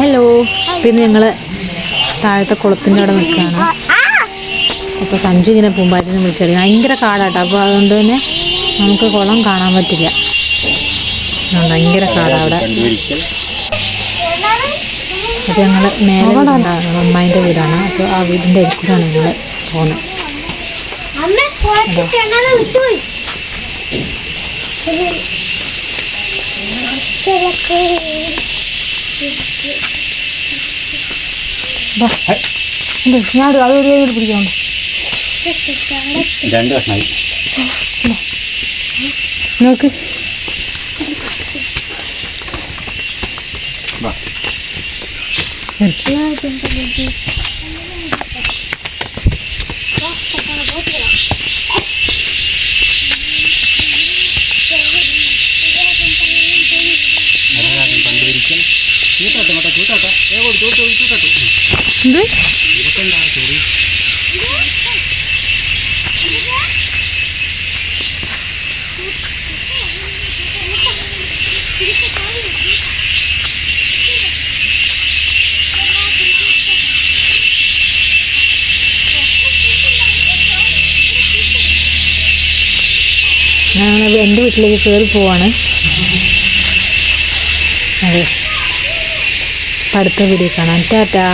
Hello പിന്നെ ഞങ്ങൾ താഴത്തെ കുളത്തിന്റെ അവിടെ നിൽക്കുകയാണ്. അപ്പോൾ സഞ്ജു ഇങ്ങനെ പൂമ്പാറ്റിനെ വിളിച്ചടി ഭയങ്കര കാടാട്ടോ. അപ്പോൾ അതുകൊണ്ട് തന്നെ നമുക്ക് കുളം കാണാൻ പറ്റില്ല. ഭയങ്കര കാടാണ് അവിടെ. ഞങ്ങൾ അപ്പോൾ ഞങ്ങൾ മേലെ വീടുണ്ടാകുന്നത് അമ്മായിന്റെ വീടാണ്. അപ്പോൾ ആ വീടിന്റെ അരിക്കൂടാണ് ഞങ്ങൾ പോകുന്നത് ചിലക്ക് ഞാൻ അത് ഒരു കൈ പിടിക്കാണ്ട് രണ്ട് കഷ്ണമായി നോക്ക്. വാ എന്ത്? ഞങ്ങൾ എന്റെ വീട്ടിലേക്ക് കയറി പോവാണ്. അതെ. അടുത്ത വീഡിയോ കാണാം. ടാറ്റാ.